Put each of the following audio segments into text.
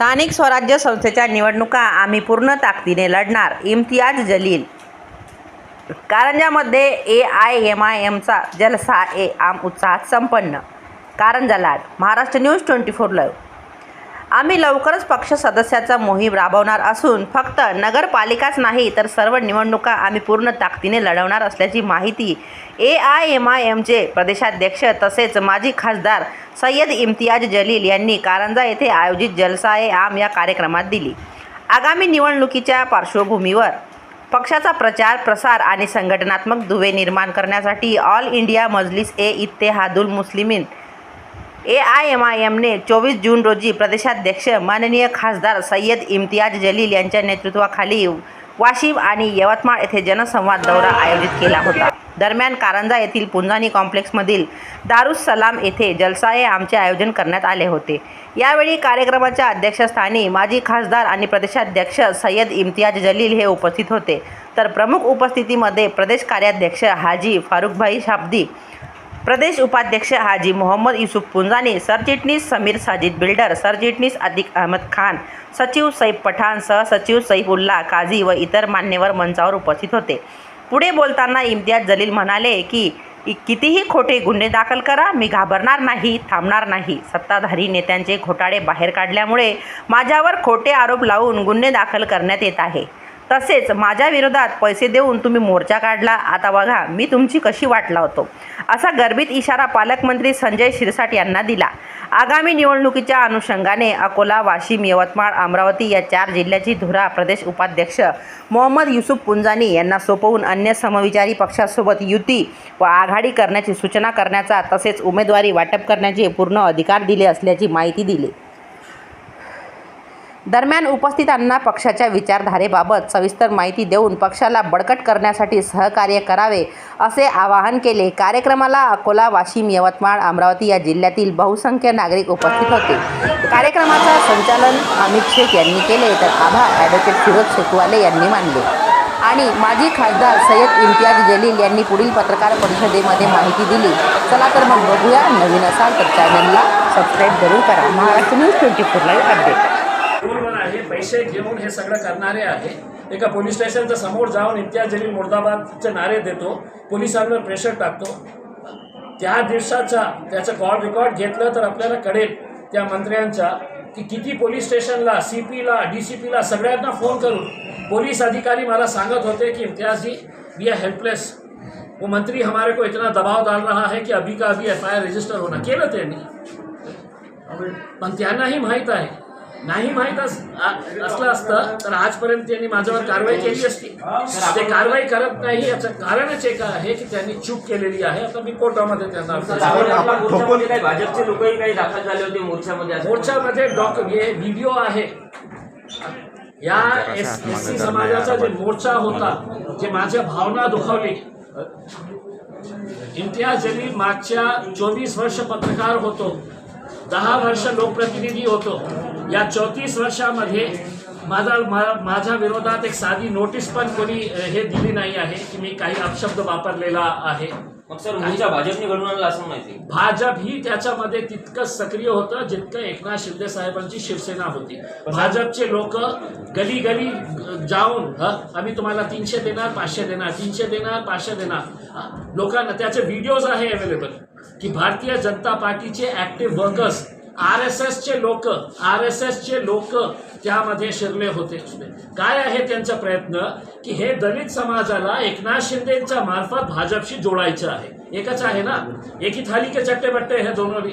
स्थानिक स्वराज्य संस्थेच्या निवडणुका आम्ही पूर्ण ताकदीने लढणार इम्तियाज जलील. कारंजामध्ये ए आय एम आय एमचा जलसा ए आम उत्साहात संपन्न. Karanja Lad Maharashtra news twenty four live. आम्ही लवकरच पक्ष सदस्याचा मोहीम राबवणार असून फक्त नगरपालिकाच नाही तर सर्व निवडणुका आम्ही पूर्ण ताकदीने लढवणार असल्याची माहिती ए आय एम आय एमचे प्रदेशाध्यक्ष तसेच माजी खासदार सय्यद इम्तियाज जलील यांनी कारंजा येथे आयोजित जलसा ए आम या कार्यक्रमात दिली. आगामी निवडणुकीच्या पार्श्वभूमीवर पक्षाचा प्रचार प्रसार आणि संघटनात्मक दुवे निर्माण करण्यासाठी all India Majlis e Ittehadul Muslimeen A I M I एमने चोवीस जून रोजी प्रदेशाध्यक्ष माननीय खासदार सय्यद इम्तियाज जलील यांच्या नेतृत्वाखाली वाशिम आणि यवतमाळ येथे जनसंवाद दौरा आयोजित केला होता. दरम्यान कारंजा येथील पुंजानी कॉम्प्लेक्समधील दारुस सलाम येथे जलसाए आमचे आयोजन करण्यात आले होते. यावेळी कार्यक्रमाच्या अध्यक्षस्थानी माजी खासदार आणि प्रदेशाध्यक्ष सय्यद इम्तियाज जलील हे उपस्थित होते. तर प्रमुख उपस्थितीमध्ये प्रदेश कार्याध्यक्ष हाजी फारुखभाई शाब्दी प्रदेश उपाध्यक्ष हाजी मोहम्मद युसुफ पुंजानी सरचिटणीस समीर साजिद बिल्डर सरचिटणीस अतिक अहमद खान सचिव सैफ पठाण सहसचिव सैफुल्ला काझी व इतर मान्यवर मंचावर उपस्थित होते. पुढे बोलताना इम्तियाज जलील म्हणाले की कितीही खोटे गुन्हे दाखल करा मी घाबरणार नाही थांबणार नाही. सत्ताधारी नेत्यांचे घोटाळे बाहेर काढल्यामुळे माझ्यावर खोटे आरोप लावून गुन्हे दाखल करण्यात येत आहे. तसेच माझ्या विरोधात पैसे देऊन तुम्ही मोर्चा काढला. आता बघा मी तुमची कशी वाट लावतो? असा गर्भित इशारा पालकमंत्री संजय शिरसाट यांना दिला. आगामी निवडणुकीच्या अनुषंगाने अकोला वाशिम यवतमाळ अमरावती या चार जिल्ह्याची धुरा प्रदेश उपाध्यक्ष मोहम्मद युसुफ पुंजानी यांना सोपवून अन्य समविचारी पक्षासोबत युती व आघाडी करण्याची सूचना करण्याचा तसेच उमेदवारी वाटप करण्याचे पूर्ण अधिकार दिले असल्याची माहिती दिली. दरम्यान उपस्थितांना पक्षाच्या विचारधारेबाबत सविस्तर माहिती देऊन पक्षाला बळकट करण्यासाठी सहकार्य करावे असे आवाहन केले. कार्यक्रमाला अकोला वाशिम यवतमाळ अमरावती या जिल्ह्यातील बहुसंख्य नागरिक उपस्थित होते. कार्यक्रमाचं संचालन अमित शेख यांनी केले तर आभार. ॲडव्होकेट फिरोज शेखवाले यांनी मानले. आणि माजी खासदार सय्यद इम्तियाज जलील यांनी पुढील पत्रकार परिषदेमध्ये माहिती दिली. चला तर मग बघूया नवीन असाल तर चॅनलला सबस्क्राईब जरूर करा. Maharashtra news twenty four live update बरोबर आहे पैसे घेऊन हे सगळं करणारे आहे. एका पोलीस स्टेशनच्या समोर जाऊन इम्तियाज जलील मुर्दाबादचे नारे देतो पोलिसांवर प्रेशर टाकतो. त्या दिवसाचा त्याचं कॉल रेकॉर्ड घेतलं तर आपल्याला कळेल त्या मंत्र्यांचा की किती पोलीस स्टेशनला सी पीला डी सी पीला सगळ्यांना फोन करून पोलीस अधिकारी मला सांगत होते कि Imtiaz ji we are helpless वो मंत्री हमारे को इतना दबाव डाल रहा है कि अभी का अभी एफ आय आर रजिस्टर होणं केलं त्यांनी? पण त्यांनाही माहीत आहे. नाही माहीत असलं असतं तर आजपर्यंत त्यांनी माझ्यावर कारवाई केली असती. ते कारवाई करत नाही याचं कारणच एक आहे की त्यांनी चूक केलेली आहे. आता मी कोर्टामध्ये त्यांना भाजपचे लोकही काही दाखल झाले होते मोर्चामध्ये मोर्चामध्ये डॉक हे व्हिडिओ आहे. या एस एस सी समाजाचा जे मोर्चा होता जे माझ्या भावना दुखावली. इम्तियाज जलील मागच्या चोवीस वर्ष पत्रकार होतो. दहा वर्ष लोकप्रतिनिधी होतो. या चौतीस वर्षामध्ये माझा माझ्या विरोधात एक साधी नोटीस पण कोणी हे दिली नाही आहे की मी काही अपशब्द वापरलेला आहे. मग सर भाजपने घडून आणला असं माहिती. भाजप ही त्याच्यामध्ये तितकंच सक्रिय होतं जितकं एकनाथ शिंदे साहेबांची शिवसेना होती. भाजपचे लोक गली गली जाऊन आम्ही तुम्हाला तीनशे देणार पाचशे देणार तीनशे देणार पाचशे देणार. लोकांना त्याचे व्हिडिओज आहे अवेलेबल की भारतीय जनता पार्टीचे ऍक्टिव्ह वर्कर्स आर एस एसचे लोक आर एस एसचे लोक त्यामध्ये शिरले होते. काय आहे त्यांचा प्रयत्न? की हे दलित समाजाला एकनाथ शिंदेच्या मार्फत भाजपशी जोडायचं आहे. एकच आहे ना? एक ही थाली के चट्टे बट्टे है दोनों भी.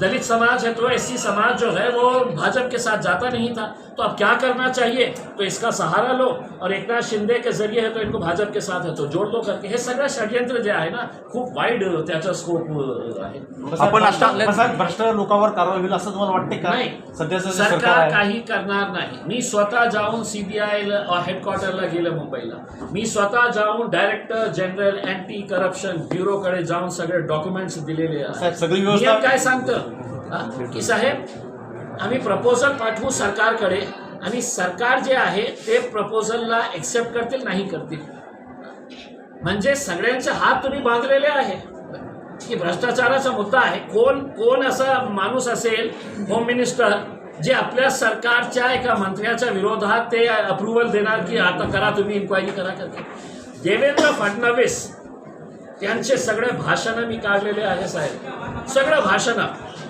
दलित समाज है तो एस समाज जो है वो भाजपा के साथ जाता नहीं था. तो अब क्या करना चाहिए? तो इसका सहारा लो और एकनाथ शिंदे के जरिए है तो इनको भाजपा के साथ है तो जोड़ लो करके। हे सगळं षडयंत्र जे आहे ना खूप वाईड त्याचा स्कोप आहे. आपण आता भ्रष्ट लोकांवर कारवाई होईल असं तुम्हाला वाटते का? नाही. जे सरकार काही करणार नाही. मी स्वतः जाऊन सीबीआय हेडक्वार्टरला गेलं मुंबईला. मी स्वतः जाऊन डायरेक्टर जनरल अँटी करप्शन ब्युरोकडे जाऊन सगळे डॉक्युमेंट्स दिलेले काय सांगतं? की साहेब आम्ही प्रपोजल पाठवू सरकारकडे. आणि सरकार जे आहे ते प्रपोजलला एक्सेप्ट करतील नाही करतील. म्हणजे सगळ्यांचे हात तुम्ही बांधलेले आहे. की भ्रष्टाचाराचा मुद्दा आहे. कोण कोण असा माणूस असेल होम मिनिस्टर जे आपल्या सरकारच्या एका मंत्र्याच्या विरोधात ते अप्रुव्हल देणार की आता करा तुम्ही इन्क्वायरी करा करते देवेंद्र फडणवीस त्यांचे सगळे भाषणं मी काढलेले आहे साहेब. सगळं भाषणं.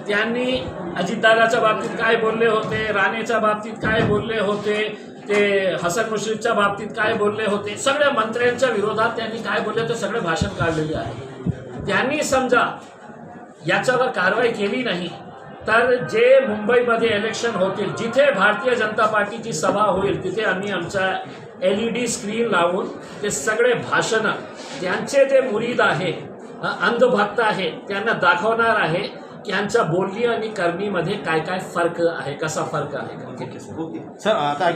त्यांनी अजितदादाच्या बाबतीत काय बोलले होते राणेच्या बाबतीत काय बोलले होते ते हसन मुश्रीफच्या बाबतीत काय बोलले होते सगळ्या मंत्र्यांच्या विरोधात त्यांनी काय बोलले ते सगळे भाषण काढलेले आहे. त्यांनी समजा याच्यावर कारवाई केली नाही तर जे मुंबईमध्ये इलेक्शन होतील जिथे भारतीय जनता पार्टीची सभा होईल तिथे आम्ही आमच्या एल ई डी स्क्रीन लावून ते सगळे भाषणं त्यांचे जे मुरीद आहे अंधभक्त आहे त्यांना दाखवणार आहे यांच्या बोलणी आणि करणीमध्ये काय काय फरक आहे? कसा फरक आहे? सर. आता.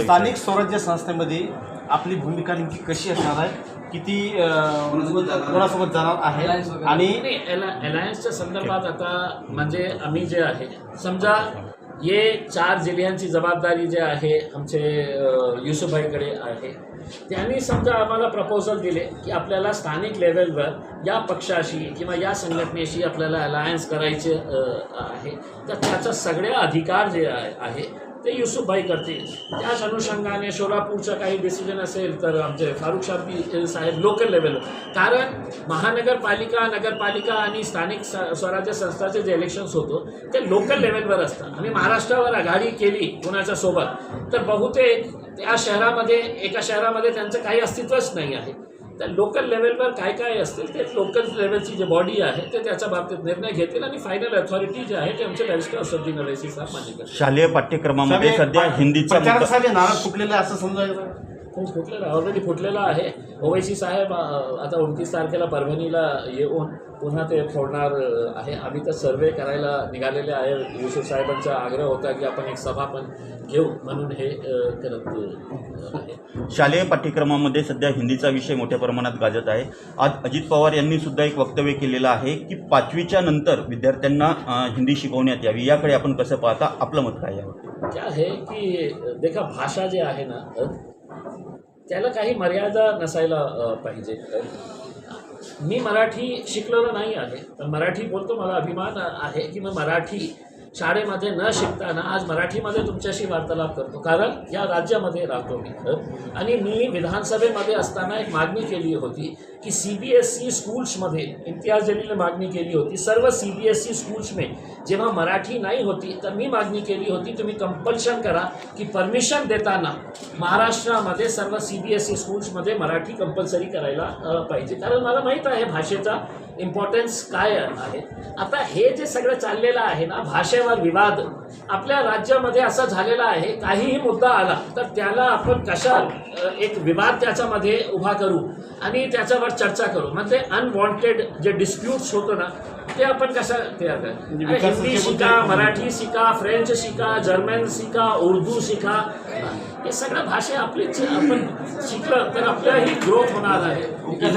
स्थानिक स्वराज्य संस्थेमध्ये आपली भूमिका नेमकी कशी असणार आहे? किती कोणासोबत जाणार आहे? आणि नाही अलायन्सच्या संदर्भात आता म्हणजे आम्ही जे आहे समजा ये चार जिल्ह्यांची जबाबदारी जे आहे आमचे युसुफाईकडे युसुफभाईकडे आहे. त्यांनी समजा आम्हाला प्रपोजल दिले की आपल्याला स्थानिक लेवलवर या पक्षाशी किंवा या संघटनेशी आपल्याला अलायन्स करायचे आहे. तर त्याचा सगळे अधिकार जे आहे ते युसुफभाई करतील. त्याच अनुषंगाने सोलापूरचं काही डिसिजन असेल तर आमचे फारुख शाबी साहेब लोकल लेवल कारण महानगरपालिका नगरपालिका आणि स्थानिक स- स्वराज्य संस्थाचे जे इलेक्शन्स होतो ते लोकल लेवलवर असतात. आणि महाराष्ट्रावर आघाडी केली कुणाच्या सोबत तर बहुतेक त्या शहरामध्ये एका शहरामध्ये त्यांचं काही अस्तित्वच नाही आहे. तर लोकल लेवलवर काय काय असतील ते लोकल लेवलची जी बॉडी आहे ते त्याच्या बाबतीत निर्णय घेतील आणि फायनल अथॉरिटी जे आहे ते आमचे बॅरिस्टर असुद्दीन अवैसी साहेब मान्य करतील. शालेय पाठ्यक्रमामध्ये सध्या हिंदीचा मुद्दा. नारळ फुटलेला आहे असं समजायचं. खूप फुटलेला ऑलरेडी फुटलेला आहे. ओवैसी साहेब अ, आता उनतीस तारखेला परभणीला येऊन पुन्हा ते फोडणार आहे. आम्ही तर सर्वे करायला निघालेले आहे युसुफ साहेबांचा आग्रह होता की आपण एक सभा पण घेऊ म्हणून हे करत आहे. शालेय पाठ्यक्रमामध्ये सध्या हिंदीचा विषय मोठ्या प्रमाणात गाजत आहे. आज अजित पवार यांनी सुद्धा एक वक्तव्य केलेलं आहे की पाचवीच्या नंतर विद्यार्थ्यांना हिंदी शिकवण्यात यावी. याकडे आपण कसं पाहता? आपलं मत काय आहे क्या है की देखा भाषा जे आहे ना त्याला काही मर्यादा नसायला पाहिजे. मी मराठी शिकलेलो नाही आहे पण मराठी बोलतो मला अभिमान आहे की मी मराठी शाळेमध्ये न शिकताना आज मराठीमध्ये तुमच्याशी वार्तालाप करतो. कारण या राज्यामध्ये राहतो मी. आणि मी विधानसभेमध्ये असताना एक मागणी केली होती की सी बी एस ई स्कूल्समध्ये इम्तियाज जलीलने मागणी केली होती. सर्व सी बी एस ई स्कूल्समध्ये जेव्हा मराठी नाही होती तर मी मागणी केली होती तुम्ही कंपल्शन करा की परमिशन देताना महाराष्ट्रामध्ये सर्व सी बी एस ई स्कूल्समध्ये मराठी कंपल्सरी करायला पाहिजे. कारण मला माहीत आहे भाषेचा इम्पॉर्टन्स काय आहे. आता हे जे सगळं चाललेलं आहे ना भाषेवर विवाद आपल्या राज्यामध्ये असं झालेलं आहे काहीही मुद्दा आला तर त्याला आपण कशा एक विवाद त्याच्यामध्ये उभा करू? आणि त्याच्यावर चर्चा करू. म्हणजे अनवॉन्टेड जे डिस्प्यूट्स होतो ना ते आपण कसं तयार म्हणजे करू विकासाचे हिंदी शिका मराठी शिका फ्रेंच शिका जर्मन शिका उर्दू शिका. हे सगळ्या भाषा आपलीच आपण शिकलं तर आपल्याही ग्रोथ होणार आहे.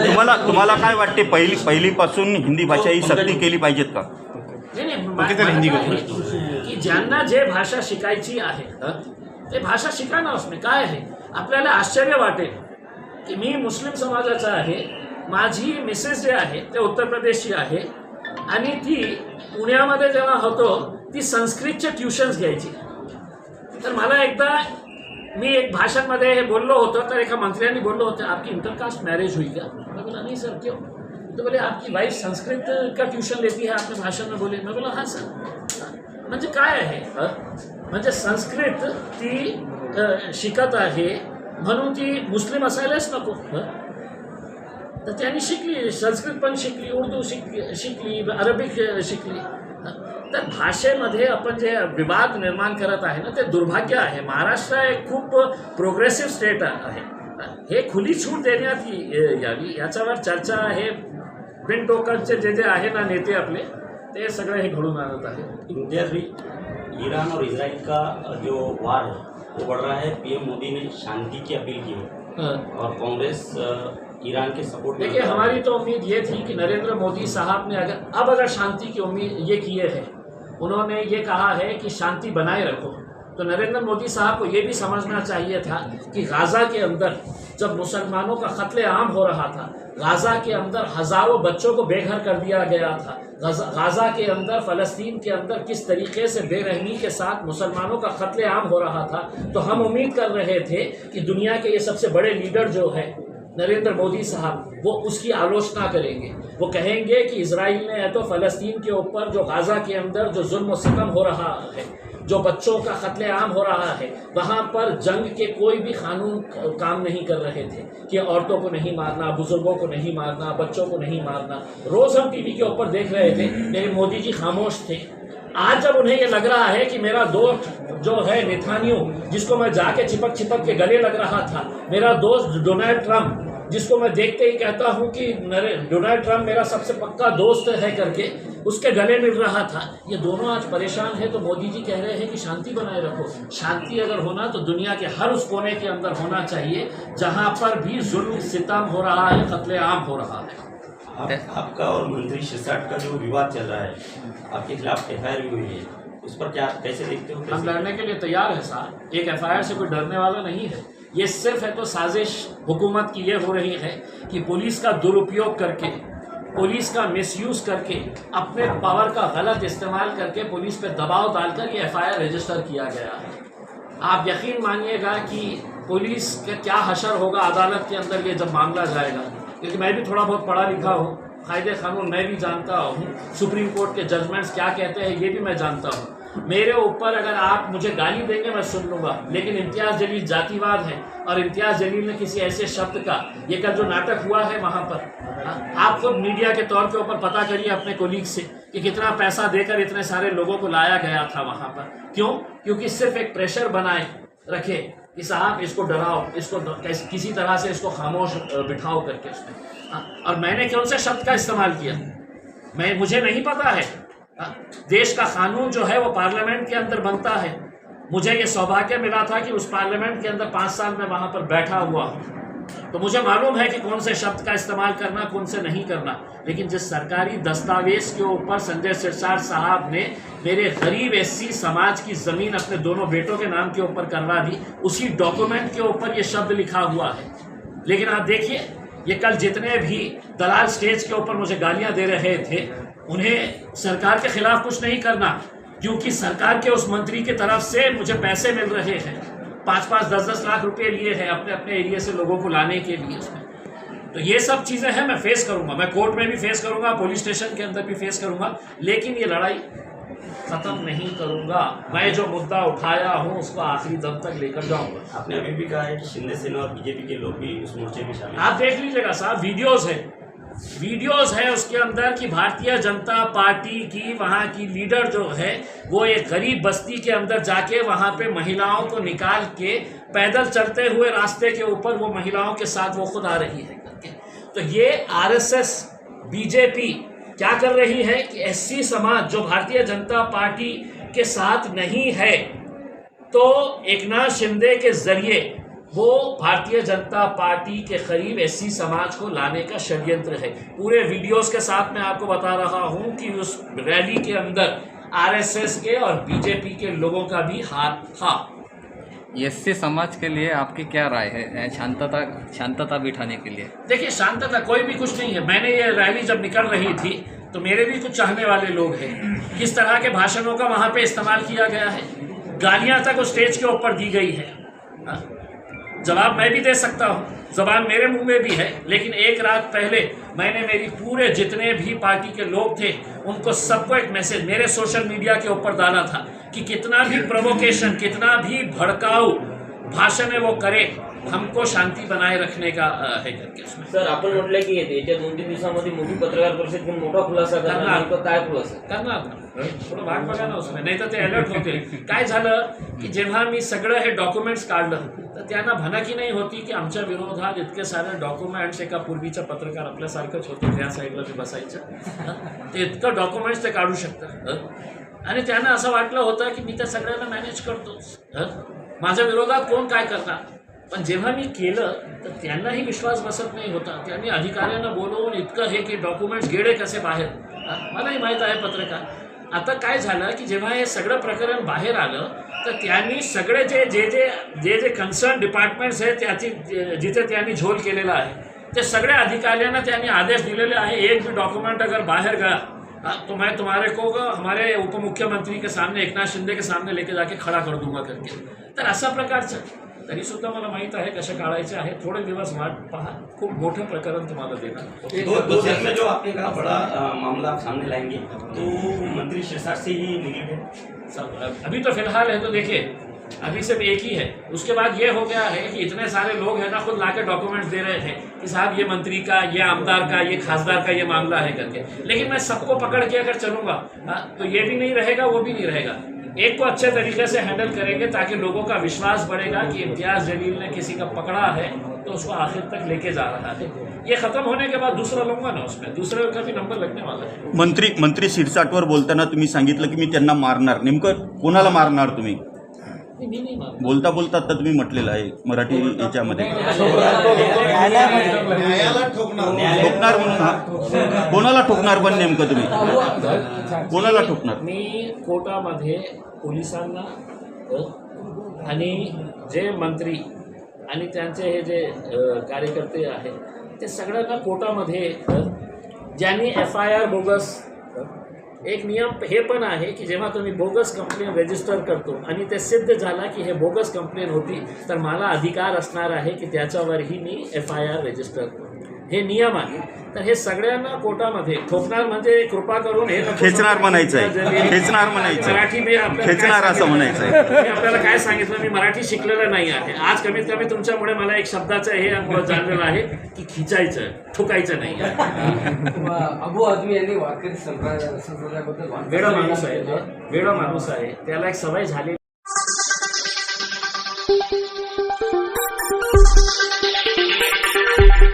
तुम्हाला तुम्हाला काय वाटते पहिली पहिलीपासून हिंदी भाषा ही सक्ती केली पाहिजेत का? नाही की ज्यांना जे भाषा शिकायची आहे ते भाषा शिका ना उसमें काय आहे? आपल्याला आश्चर्य वाटेल की मी मुस्लिम समाजाचा आहे माझी मिसेस जे आहे ते उत्तर प्रदेशची आहे. आणि ती पुण्यामध्ये जेव्हा होतो ती संस्कृतचे ट्युशन्स घ्यायची. तर मला एकदा मी एक भाषणमध्ये हे बोललो होतो तर एका मंत्र्यांनी बोललो होतं आपकी इंटरकास्ट मैरिज हुई क्या? मैं बोला नहीं सर क्यों? तो बोले आपकी वाइफ संस्कृत का ट्यूशन लेती है आपने भाषण में बोले? मैं बोला हाँ सर. म्हणजे काय आहे? म्हणजे संस्कृत ती शिकत आहे म्हणून ती मुस्लिम असायलाच नको? तर त्यांनी शिकली संस्कृत पण शिकली उर्दू शिकली शिकली अरबिक शिकली. तर भाषेमध्ये आपण जे विवाद निर्माण करत आहे ना ते दुर्भाग्य आहे. महाराष्ट्र एक खूप प्रोग्रेसिव्ह स्टेट आहे. हे खुली छूट देण्यात यावी याच्यावर चर्चा हे बिनटोकांचे जे जे आहे ना नेते आपले ते सगळे हे घडून आणत आहे भाई ईरान और इसराइल का जो वार है वो बढ़ रहा है. पीएम मोदी ने शांति की अपील की है. और कांग्रेस ईरान के सपोर्ट देखिए हमारी तो उम्मीद ये थी कि नरेंद्र मोदी साहब ने अगर अब अगर शांति की उम्मीद ये किए है उन्होंने ये कहा है कि शांति बनाए रखो। तो नरेंद्र मोदी साहब को ये भी समझना चाहिए था कि गाज़ा के अंदर जब मुसलमानों का कत्ले आम हो रहा था गाज़ा के अंदर हज़ारों बच्चों को बेघर कर दिया गया था गाज़ा गाज़ा के अंदर फ़लस्तीन के अंदर किस तरीके से बेरहमी के साथ मुसलमानों का कत्ले आम हो रहा था तो हम उम्मीद कर रहे थे कि दुनिया के ये सबसे बड़े लीडर जो है नरेंद्र मोदी साहब, वो उसकी आलोचना करेंगे। वो कहेंगे कि इसराइल ने तो फ़लस्तीन के ऊपर जो गाज़ा के अंदर जो जुल्म सितम हो रहा है, जो बच्चों का कत्ले आम हो रहा है, वहाँ पर जंग के कोई भी कानून काम नहीं कर रहे थे कि औरतों को नहीं मारना, बुज़ुर्गों को नहीं मारना, बच्चों को नहीं मारना। रोज़ हम टीवी के ऊपर देख रहे थे, मेरे मोदी जी खामोश थे। आज जब उन्हें ये लग रहा है कि मेरा दोस्त जो है नेथानियो जिसको मैं जाके चिपक चिपक के गले लग रहा था, मेरा दोस्त डोनाल्ड ट्रंप जिसको मैं देखते ही कहता हूँ कि डोनाल्ड ट्रंप मेरा सबसे पक्का दोस्त है करके उसके गले मिल रहा था। ये दोनों आज परेशान है तो मोदी जी कह रहे हैं कि शांति बनाए रखो। शांति अगर होना तो दुनिया के हर उस कोने के अंदर होना चाहिए जहाँ पर भी जुल्म सितम हो रहा है कत्ले आम हो रहा है। आप, आपका और मंत्री शिरसाट का जो विवाद चल रहा है आपके खिलाफ एफ़ भी हुई है उस पर क्या कैसे देखते हो? हम लड़ने के लिए तैयार है साहब। एक एफआईआर से कोई डरने वाला नहीं है। ये सिर्फ़ है तो साजिश हुकूमत की ये हो रही है कि पुलिस का दुरुपयोग करके, पुलिस का मिसयूज करके, अपने पावर का गलत इस्तेमाल करके पुलिस पे दबाव डालकर ये एफआईआर रजिस्टर किया गया है। आप यकीन मानिएगा कि पुलिस का क्या हशर होगा अदालत के अंदर ये जब मामला जाएगा। क्योंकि मैं भी थोड़ा बहुत पढ़ा लिखा हूँ कायदे कानून मैं भी जानता हूँ, सुप्रीम कोर्ट के जजमेंट्स क्या कहते हैं ये भी मैं जानता हूँ। मेरे ऊपर अगर आप मुझे गाली देंगे मैं सुन लूँगा। लेकिन इम्तियाज़ जलील जातिवाद है और इम्तियाज़ जलील ने किसी ऐसे शब्द का ये कल जो नाटक हुआ है वहाँ पर हाँ, आप खुद मीडिया के तौर के ऊपर पता करिए अपने कोलीग से कि कितना पैसा देकर इतने सारे लोगों को लाया गया था वहाँ पर। क्यों? क्योंकि सिर्फ़ एक प्रेशर बनाए रखे कि साहब इसको डराओ इसको किसी तरह से इसको खामोश बिठाओ करके उसमें हाँ, और मैंने कौन से शब्द का इस्तेमाल किया? मैं मुझे नहीं पता है हाँ, देश का कानून जो है वो पार्लियामेंट के अंदर बनता है। मुझे ये सौभाग्य मिला था कि उस पार्लियामेंट के अंदर पाँच साल में वहाँ पर बैठा हुआ हूँ। तो मुझे मालूम है कि कौन से शब्द का इस्तेमाल करना, कौन से नहीं करना। लेकिन जिस सरकारी दस्तावेज़ के ऊपर संजय सिरसाट साहब ने मेरे गरीब एससी समाज की ज़मीन अपने दोनों बेटों के नाम के ऊपर करवा दी, उसी डॉक्यूमेंट के ऊपर ये शब्द लिखा हुआ है। लेकिन आप देखिए, ये कल जितने भी दलाल स्टेज के ऊपर मुझे गालियाँ दे रहे थे उन्हें सरकार के खिलाफ कुछ नहीं करना क्योंकि सरकार के उस मंत्री की तरफ़ से मुझे पैसे मिल रहे हैं। पाँच पाँच दस दस लाख रुपए लिए हैं अपने अपने एरिया से लोगों को लाने के लिए उसमें। तो ये सब चीज़ें हैं मैं फेस करूँगा। मैं कोर्ट में भी फेस करूँगा पुलिस स्टेशन के अंदर भी फेस करूँगा लेकिन ये लड़ाई ख़त्म नहीं करूँगा। मैं जो मुद्दा उठाया हूँ उसको आखिरी दम तक लेकर जाऊँगा। आपने अभी भी कहा है कि शिंदे सेना और बीजेपी के लोग भी उस मोर्चे में शामिल आप देख लीजिएगा साहब वीडियोज़ है। वीडियोस है उसके अंदर कि भारतीय जनता पार्टी की वहाँ की लीडर जो है, वो एक गरीब बस्ती के अंदर जाके वहाँ पे महिलाओं को निकाल के पैदल चलते हुए रास्ते के ऊपर वो महिलाओं के साथ वो खुद आ रही है करके। तो ये आरएसएस, बीजेपी क्या कर रही है कि एससी समाज जो भारतीय जनता पार्टी के साथ नहीं है तो एकनाथ शिंदे के ज़रिए वो भारतीय जनता पार्टी के करीब एससी समाज को लाने का षड्यंत्र है। पूरे वीडियोस के साथ मैं आपको बता रहा हूँ कि उस रैली के अंदर आरएसएस के और बीजेपी के लोगों का भी हाथ था। एससी समाज के लिए आपकी क्या राय है? शांतता शांतता बिठाने के लिए। देखिए शांतता कोई भी कुछ नहीं है। मैंने ये रैली जब निकल रही थी तो मेरे भी कुछ चाहने वाले लोग हैं। किस तरह के भाषणों का वहाँ पे इस्तेमाल किया गया है? गालियाँ तक उस स्टेज के ऊपर दी गई है। हाँ? जवाब मैं भी दे सकता हूँ। जबान मेरे मुँह में भी है, लेकिन एक रात पहले मैंने मेरी पूरे जितने भी पार्टी के लोग थे, उनको सबको एक मैसेज, मेरे सोशल मीडिया के ऊपर डाला था कि कितना भी प्रोवोकेशन कितना भी भड़काऊ भाषण है वो करे हमको शांति बनाए रखने का है करके उसमें सर आपण म्हटलं की येत्या दोन तीन दिवसामध्ये मोठी पत्रकार परिषद घेऊन मोठा खुलासा करणार. नेमकं काय खुलासा करणार ना थोडं भाग बघा ना उसमें नाही तर ते अलर्ट होते काय झालं की जेव्हा मी सगळं हे डॉक्युमेंट्स काढलं तर त्यांना भनकी नाही होती की आमच्या विरोधात इतके सारे डॉक्युमेंट्स एका पूर्वीच्या पत्रकार आपल्यासारखंच होते त्या साईडला ते बसायचं? ते इतकं डॉक्युमेंट्स ते काढू शकतात? आणि त्यांना असं वाटलं होतं की मी त्या सगळ्यांना मॅनेज करतोच हं? माझ्या विरोधात कोण काय करतात? पण जेव्हा मी केलं तर त्यांनाही विश्वास बसत नाही होता. त्यांनी अधिकाऱ्यांना बोलवून इतकं हे की डॉक्युमेंट्स गेले कसे बाहेर? मलाही माहीत आहे पत्रकार. आता काय झालं की जेव्हा हे सगळं प्रकरण बाहेर आलं तर त्यांनी सगळे जे जे जे जे जे कन्सर्न डिपार्टमेंट्स आहेत त्याची जिथे त्यांनी झोल केलेला आहे ते सगळ्या अधिकाऱ्यांना त्यांनी आदेश दिलेले आहे एक बी डॉक्युमेंट अगर बाहेर गया तो मैं तुम्हारे को हमारे उप मुख्यमंत्री के सामने एकनाथ शिंदे के सामने लेके जाके खडा कर दूंगा करके. तर अशा प्रकारचं. तरी सुद्धा मला माहीत आहे कसे काढायचे आहे. थोडे दिवस वाट पहा. खूप मोठं प्रकरण तुम्हाला देणार दो दिन में जो आपने कहा बड़ा अ, मामला आप सामने लाएँगे? तो मंत्री शिरसाट से ही? निकल सब अभी तो फ़िलहाल है तो देखिए अभी सिर्फ़ एक ही है। उसके बाद ये हो गया है कि इतने सारे लोग हैं ना खुद लाके डॉक्यूमेंट्स दे रहे थे कि साहब ये मंत्री का ये आमदार का ये खासदार का ये मामला है करके। लेकिन मैं सबको पकड़ के अगर चलूँगा हाँ, तो ये भी नहीं रहेगा वो भी नहीं रहेगा। एक को अच्छे तरीके से हैंडल करेंगे ताकि लोगों का विश्वास बढ़ेगा कि इम्तियाज जलील ने किसी का पकड़ा है तो उसको आखिर तक लेके जा रहा है। ये खत्म होने के बाद दूसरा लूंगा ना उसमें? दूसरे का भी नंबर लगने वाला है। मंत्री मंत्री शिरसाटवर बोलताना तुम्ही सांगितलं की मी त्यांना मारणार. नेमकं कोणाला मारणार तुम्ही? बोलता बोलता आता तुम्ही म्हटलेलं आहे मराठी याच्यामध्ये ठोकणार म्हणून हा कोणाला ठोकणार पण नेमकं तुम्ही कोणाला ठोकणार मी कोर्टामध्ये पोलिसांना आणि जे मंत्री आणि त्यांचे हे जे कार्यकर्ते आहेत ते सगळ्यांना कोर्टामध्ये ज्यांनी एफ आय आर बोगस एक नियम हे पण आहे की जेव्हा तुम्ही बोगस कंप्लेन रजिस्टर करतो आणि ते सिद्ध झाला की हे बोगस कंप्लेन होती तर मला अधिकार असणार आहे की त्याच्यावरही मी एफ आय आर रजिस्टर करतो हे नियम आहे. तर हे सगळ्यांना कोर्टामध्ये ठोकणार म्हणजे कृपा करून हे नको खेचणार. म्हणायचं आहे. खेचणार म्हणायचं. मराठी मी आपल्याला खेचणार काय असं सांगितलं? म्हणायचं आहे. मी आपल्याला काय सांगितलं मी मराठी शिकलेलं नाही आहे आज कमीत कमी तुमच्यामुळे मला एक शब्दाचं हे अनुभव जाणलेलं आहे की खिचायचं ठोकायचं नाही अबू आदमी यांनी वारकरी संप्रदाय संप्रदायाबद्दल वेडा माणूस आहे. वेडा माणूस आहे त्याला एक सवय झाली